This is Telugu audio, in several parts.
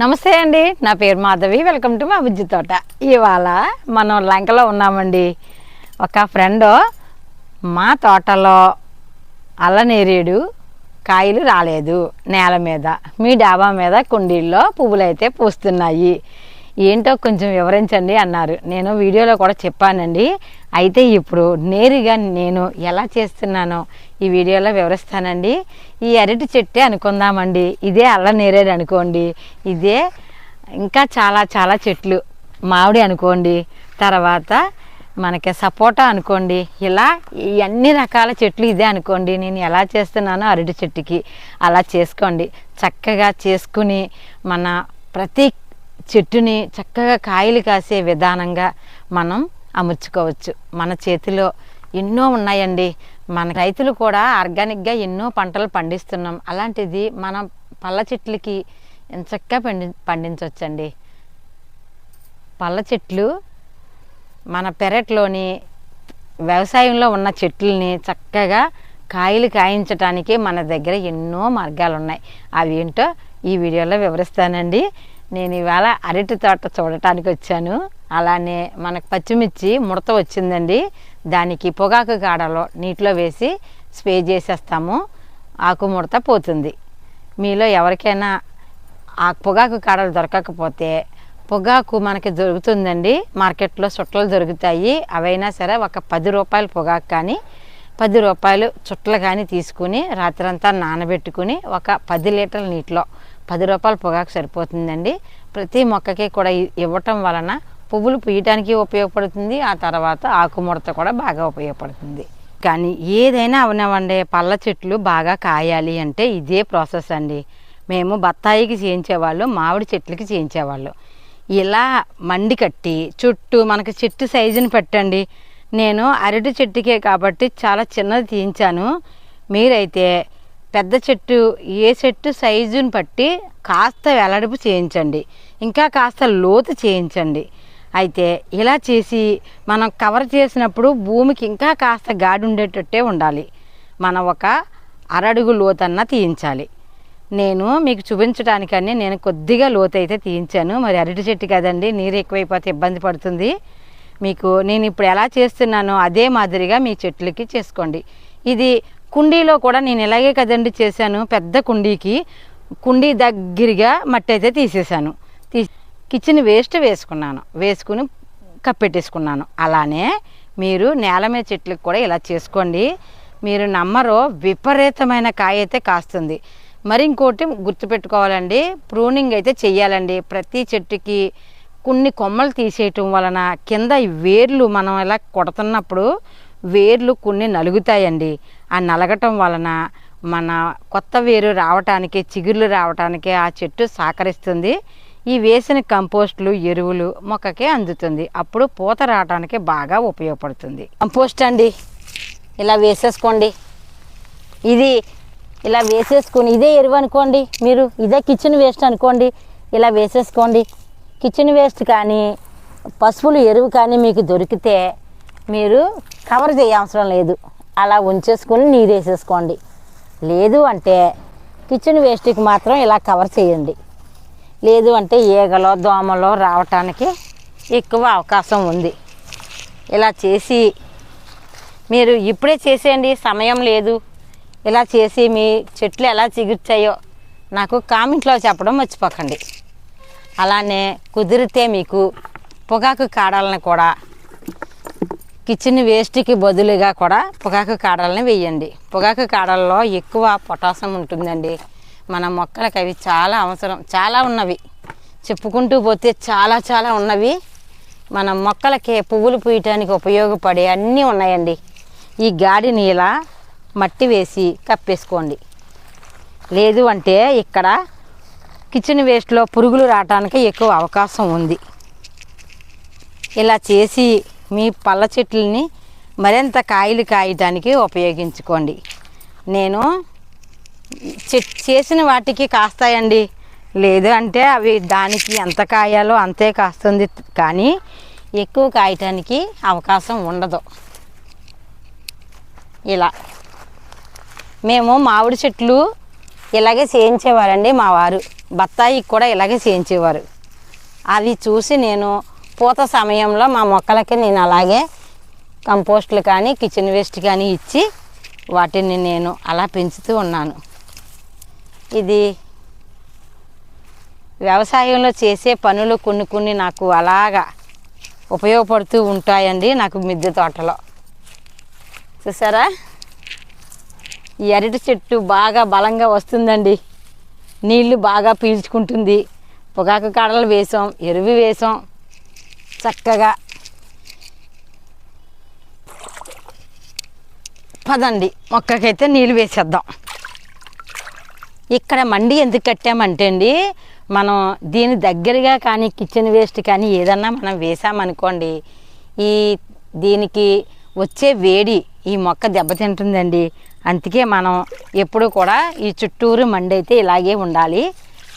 నమస్తే అండి నా పేరు మాధవి వెల్కమ్ టు మా బుజ్జి తోట. ఇవాళ మనం లంకలో ఉన్నామండి. ఒక ఫ్రెండ్ మా తోటలో అల్లనేరేడు కాయలు రాలేదు నేల మీద. మీ డాబా మీద కుండీల్లో పువ్వులు అయితే పూస్తున్నాయి. ఏంటో కొంచెం వివరించండి అన్నారు. నేను వీడియోలో కూడా చెప్పానండి. అయితే ఇప్పుడు నేరుగా నేను ఎలా చేస్తున్నానో ఈ వీడియోలో వివరిస్తానండి. ఈ అరటి చెట్టే అనుకుందామండి. ఇదే అల్ల నేరేడు అనుకోండి. ఇదే ఇంకా చాలా చాలా చెట్లు మామిడి అనుకోండి. తర్వాత మనకి సపోటా అనుకోండి. ఇలా అన్ని రకాల చెట్లు ఇదే అనుకోండి. నేను ఎలా చేస్తున్నానో అరటి చెట్టుకి అలా చేసుకోండి. చక్కగా చేసుకుని మన ప్రతి చెట్టుని చక్కగా కాయలు కాసే విధానంగా మనం అమర్చుకోవచ్చు. మన చేతిలో ఎన్నో ఉన్నాయండి. మన రైతులు కూడా ఆర్గానిక్గా ఎన్నో పంటలు పండిస్తున్నాం. అలాంటిది మనం పళ్ళ చెట్లకి చక్కగా పండి పండించవచ్చండి పళ్ళ చెట్లు మన పెరట్లోని వ్యవసాయంలో ఉన్న చెట్లని చక్కగా కాయలు కాయించడానికి మన దగ్గర ఎన్నో మార్గాలు ఉన్నాయి అవి ఏంటో ఈ వీడియోలో వివరిస్తానండి. నేను ఇవాళ అరటి తోట చూడటానికి వచ్చాను. అలానే మనకు పచ్చిమిర్చి ముడత వచ్చిందండి. దానికి పొగాకు కాడలో నీటిలో వేసి స్ప్రే చేసేస్తాము. ఆకుముడత పోతుంది. మీలో ఎవరికైనా ఆ పొగాకు కాడలు దొరకకపోతే పొగాకు మనకి దొరుకుతుందండి. మార్కెట్లో చుట్టలు దొరుకుతాయి. అవైనా సరే ఒక పది రూపాయలు పొగాకు కానీ పది రూపాయలు చుట్టలు కానీ తీసుకుని రాత్రంతా నానబెట్టుకుని ఒక పది లీటర్ల నీటిలో పది రూపాయల పొగాకు సరిపోతుందండి. ప్రతి మొక్కకి కూడా ఇవ్వటం వలన పువ్వులు పూయటానికి ఉపయోగపడుతుంది. ఆ తర్వాత ఆకుముడత కూడా బాగా ఉపయోగపడుతుంది. కానీ ఏదైనా అవనివ్వండి పళ్ళ చెట్లు బాగా కాయాలి అంటే ఇదే ప్రాసెస్ అండి. మేము బత్తాయికి చేయించేవాళ్ళు మామిడి చెట్లకి చేయించేవాళ్ళు. ఇలా మండి కట్టి చుట్టూ మనకి చెట్టు సైజుని పెట్టండి. నేను అరటి చెట్టుకే కాబట్టి చాలా చిన్నది తీయించాను. మీరైతే పెద్ద చెట్టు ఏ చెట్టు సైజుని బట్టి కాస్త వెలడుపు చేయించండి. ఇంకా కాస్త లోతు చేయించండి. అయితే ఇలా చేసి మనం కవర్ చేసినప్పుడు భూమికి ఇంకా కాస్త గాడి ఉండేటట్టే ఉండాలి. మనం ఒక అరడుగు లోతన్న తీయించాలి. నేను మీకు చూపించడానికని నేను కొద్దిగా లోతు అయితే తీయించాను. మరి అరటి చెట్టు కదండి నీరు ఎక్కువైపోతే ఇబ్బంది పడుతుంది. మీకు నేను ఇప్పుడు ఎలా చేస్తున్నానో అదే మాదిరిగా మీ చెట్లకి చేసుకోండి. ఇది కుండీలో కూడా నేను ఇలాగే కదండి చేశాను. పెద్ద కుండీకి కుండీ దగ్గరగా మట్టి అయితే తీసేశాను. తీ కిచెన్ వేస్ట్ వేసుకున్నాను. వేసుకుని కప్పెట్టేసుకున్నాను. అలానే మీరు నేల మీద చెట్లకు కూడా ఇలా చేసుకోండి. మీరు నమ్మరో విపరీతమైన కాయ అయితే కాస్తుంది. మరి ఇంకోటి గుర్తుపెట్టుకోవాలండి ప్రూనింగ్ అయితే చెయ్యాలండి. ప్రతి చెట్టుకి కొన్ని కొమ్మలు తీసేయటం వలన కింద వేర్లు మనం ఇలా కొడుతున్నప్పుడు వేర్లు కొన్ని నలుగుతాయండి. ఆ నలగటం వలన మన కొత్త వేరు రావటానికి చిగుర్లు రావటానికి ఆ చెట్టు సహకరిస్తుంది ఈ వేసిన కంపోస్టులు ఎరువులు మొక్కకే అందుతుంది. అప్పుడు పూత రావడానికి బాగా ఉపయోగపడుతుంది. కంపోస్ట్ అండి. ఇలా వేసేసుకోండి. ఇది ఇలా వేసేసుకొని ఇదే ఎరువు అనుకోండి మీరు ఇదే కిచెన్ వేస్ట్ అనుకోండి ఇలా వేసేసుకోండి. కిచెన్ వేస్ట్ కానీ పశువులు ఎరువు కానీ మీకు దొరికితే మీరు కవర్ చేయవసరం లేదు. అలా ఉంచేసుకొని నీరు వేసేసుకోండి. లేదు అంటే కిచెన్ వేస్ట్కి మాత్రం ఇలా కవర్ చేయండి. లేదు అంటే ఈగలో దోమలో రావటానికి ఎక్కువ అవకాశం ఉంది. ఇలా చేసి మీరు ఇప్పుడే చేసేయండి సమయం లేదు. ఇలా చేసి మీ చెట్లు ఎలా చిగుర్చాయో నాకు కామెంట్లో చెప్పడం మర్చిపోకండి. అలానే కుదిరితే మీకు పొగాకు కాడాలను కూడా కిచెన్ వేస్ట్కి బదులుగా కూడా పొగాకు కాడల్ని వేయండి. పొగాకు కాడల్లో ఎక్కువ పొటాసం ఉంటుందండి. మన మొక్కలకు అవి చాలా అవసరం. చాలా ఉన్నవి. చెప్పుకుంటూ పోతే చాలా చాలా ఉన్నవి. మన మొక్కలకి పువ్వులు పూయటానికి ఉపయోగపడే అన్నీ ఉన్నాయండి. ఈ గాడిని ఇలా మట్టి వేసి కప్పేసుకోండి. లేదు అంటే ఇక్కడ కిచెన్ వేస్ట్లో పురుగులు రావటానికి ఎక్కువ అవకాశం ఉంది. ఇలా చేసి మీ పళ్ళ చెట్లని మరింత కాయలు కాయటానికి ఉపయోగించుకోండి. నేను చేసిన వాటికి కాస్తాయండి. లేదు అంటే అవి దానికి ఎంత కాయాలో అంతే కాస్తుంది. కానీ ఎక్కువ కాయటానికి అవకాశం ఉండదు. ఇలా. మేము మామిడి చెట్లు ఇలాగే చేయించేవారండి మా వారు. బత్తాయి కూడా ఇలాగే చేయించేవారు. అది చూసి నేను పూత సమయంలో మా మొక్కలకి నేను అలాగే కంపోస్ట్లు కానీ కిచెన్ వేస్ట్ కానీ ఇచ్చి వాటిని నేను అలా పెంచుతూ ఉన్నాను. ఇది వ్యవసాయంలో చేసే పనులు కొన్ని కొన్ని నాకు అలాగా ఉపయోగపడుతూ ఉంటాయండి నాకు మిద్దె తోటలో. చూసారా? ఈ అరటి చెట్టు బాగా బలంగా వస్తుందండి. నీళ్ళు బాగా పీల్చుకుంటుంది. పొగాకు కాడలు వేసాం ఎరువు వేసాం. చక్కగా పదండి మొక్కకైతే నీళ్ళు వేసేద్దాం. ఇక్కడ మండి ఎందుకు కట్టామంటే అండి మనం దీని దగ్గరగా కానీ కిచెన్ వేస్ట్ కానీ ఏదన్నా మనం వేసామనుకోండి ఈ దీనికి వచ్చే వేడి ఈ మొక్క దెబ్బతింటుందండి అందుకే మనం ఎప్పుడు కూడా ఈ చుట్టూరు మండి అయితే ఇలాగే ఉండాలి.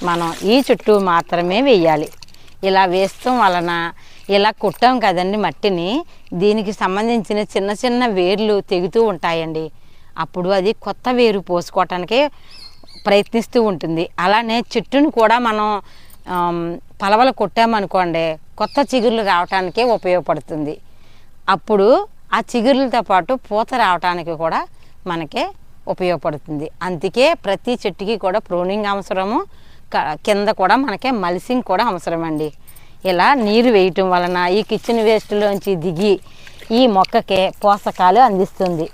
మనం ఈ చుట్టూ మాత్రమే వేయాలి. ఇలా వేస్తాం వలన ఇలా కుట్టాం కదండి మట్టిని దీనికి సంబంధించిన చిన్న చిన్న వేర్లు తెగుతూ ఉంటాయండి. అప్పుడు అది కొత్త వేరు పోసుకోవటానికి ప్రయత్నిస్తూ ఉంటుంది. అలానే చెట్టును కూడా మనం పలవలు కొట్టామనుకోండి కొత్త చిగుర్లు రావటానికే ఉపయోగపడుతుంది. అప్పుడు ఆ చిగుర్లతో పాటు పూత రావటానికి కూడా మనకే ఉపయోగపడుతుంది. అందుకే ప్రతి చెట్టుకి కూడా ప్రూనింగ్ అవసరము క- కింద కూడా మనకే మల్సింగ్ కూడా అవసరమండి. ఇలా నీరు వేయటం వలన ఈ కిచెన్ వేస్ట్లోంచి దిగి ఈ మొక్కకే పోషకాలు అందిస్తుంది.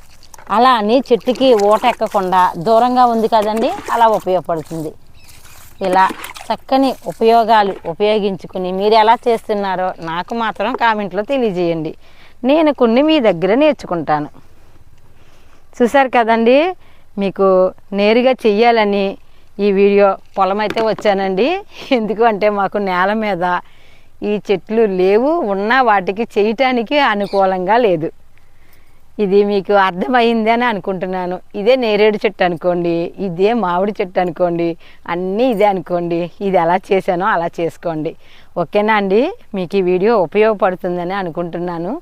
అలా అని చెట్టుకి ఊట ఎక్కకుండా దూరంగా ఉంది కదండి అలా ఉపయోగపడుతుంది. ఇలా చక్కని ఉపయోగాలు ఉపయోగించుకుని మీరు ఎలా చేస్తున్నారో నాకు మాత్రం కామెంట్లో తెలియజేయండి. నేను కొన్ని మీ దగ్గర నేర్చుకుంటాను. చూసారు కదండి మీకు నేరుగా చెయ్యాలని ఈ వీడియో పొలం అయితే వచ్చానండి. ఎందుకు అంటే మాకు నేల మీద ఈ చెట్లు లేవు ఉన్నా వాటికి చేయటానికి అనుకూలంగా లేదు. ఇది మీకు అర్థమైంది అని అనుకుంటున్నాను. ఇదే నేరేడు చెట్టు అనుకోండి ఇదే మామిడి చెట్టు అనుకోండి అన్నీ ఇదే అనుకోండి. ఇది ఎలా చేశానో అలా చేసుకోండి. ఓకేనా అండి? మీకు ఈ వీడియో ఉపయోగపడుతుందని అనుకుంటున్నాను.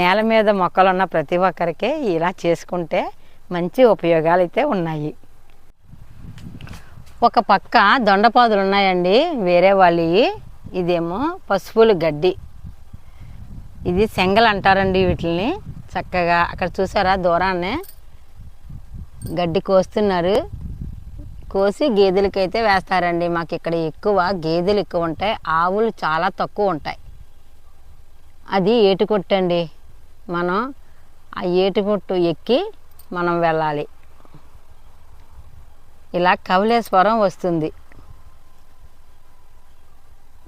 నేల మీద మొక్కలు ఉన్న ప్రతి ఒక్కరికి ఇలా చేసుకుంటే మంచి ఉపయోగాలు అయితే ఉన్నాయి. ఒక పక్క దొండపాదులు ఉన్నాయండి వేరే వాళ్ళవి ఇదేమో పసుపులు గడ్డి. ఇది శంగలు అంటారండి వీటిని చక్కగా అక్కడ చూసారా దూరాన్నే? గడ్డి కోస్తున్నారు. కోసి గేదెలకైతే వేస్తారండి. మాకు ఇక్కడ ఎక్కువ గేదెలు ఎక్కువ ఉంటాయి. ఆవులు చాలా తక్కువ ఉంటాయి. అది ఏటుకొట్టండి. మనం ఆ ఏటుకొట్టు ఎక్కి మనం వెళ్ళాలి. ఇలా కవలేశ్వరం వస్తుంది.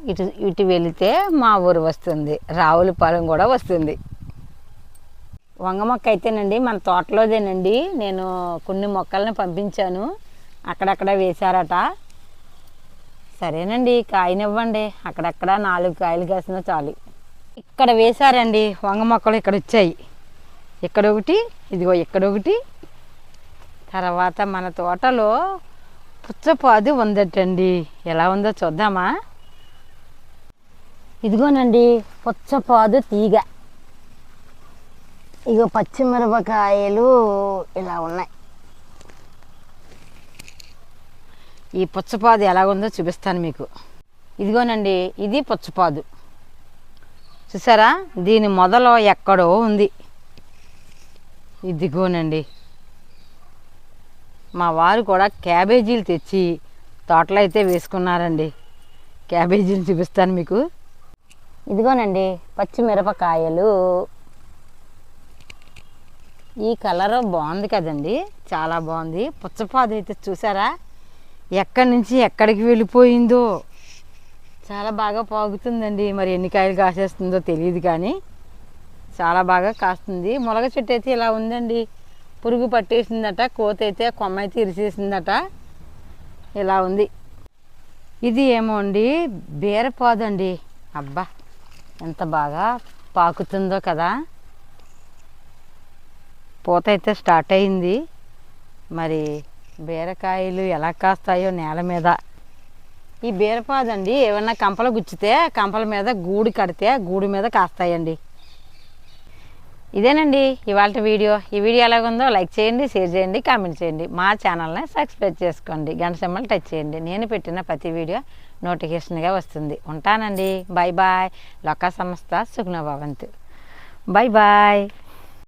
ఇటు ఇటు వెళితే మా ఊరు వస్తుంది. రావులపాలెం కూడా వస్తుంది. వంగ మొక్క అయితేనండి మన తోటలోదేనండి. నేను కొన్ని మొక్కల్ని పంపించాను. అక్కడక్కడ వేశారట. సరేనండి కాయనివ్వండి. అక్కడక్కడ నాలుగు కాయలు కాసినా చాలు. ఇక్కడ వేశారండి వంగ మొక్కలు ఇక్కడ వచ్చాయి ఇక్కడ ఒకటి ఇదిగో ఇక్కడ ఒకటి తర్వాత మన తోటలో పుచ్చపాదు ఉందటండి. ఎలా ఉందో చూద్దామా? ఇదిగోనండి పుచ్చపాదు తీగ. ఇగో పచ్చిమిరపకాయలు ఇలా ఉన్నాయి. ఈ పుచ్చపాదు ఎలా ఉందో చూపిస్తాను మీకు. ఇదిగోనండి ఇది పుచ్చపాదు. చూసారా? దీని మొదలు ఎక్కడో ఉంది. ఇదిగోనండి. మా వారు కూడా క్యాబేజీలు తెచ్చి తోటలో అయితే వేసుకున్నారండి. క్యాబేజీలు చూపిస్తాను మీకు. ఇదిగోనండి పచ్చిమిరపకాయలు ఈ కలర్ బాగుంది కదండి. చాలా బాగుంది. పుచ్చపాదు అయితే చూసారా? ఎక్కడి నుంచి ఎక్కడికి వెళ్ళిపోయిందో. చాలా బాగా పాగుతుందండి. మరి ఎన్ని కాయలు కాసేస్తుందో తెలియదు కానీ. చాలా బాగా కాస్తుంది. మొలగ చెట్టు అయితే ఇలా ఉందండి. పురుగు పట్టేసిందట కోత అయితే కొమ్మ అయితే ఇరిసేసిందట. ఇలా ఉంది. ఇది ఏమో అండి బీరపాదండి. అబ్బా ఎంత బాగా పాకుతుందో కదా. పూత అయితే స్టార్ట్ అయింది. మరి బీరకాయలు ఎలా కాస్తాయో నేల మీద. ఈ బీరపాదండి ఏమన్నా కంపలు గుచ్చితే కంపల మీద గూడు కడితే గూడు మీద కాస్తాయండి. ఇదేనండి ఇవాళ వీడియో. ఈ వీడియో ఎలాగుందో లైక్ చేయండి షేర్ చేయండి కామెంట్ చేయండి. మా ఛానల్ని సబ్స్క్రైబ్ చేసుకోండి. గంట టచ్ చేయండి. నేను పెట్టిన ప్రతి వీడియో నోటిఫికేషన్గా వస్తుంది. ఉంటానండి. Bye bye. లొక్క సంస్థ సుగ్నభవంతు బాయ్ బాయ్.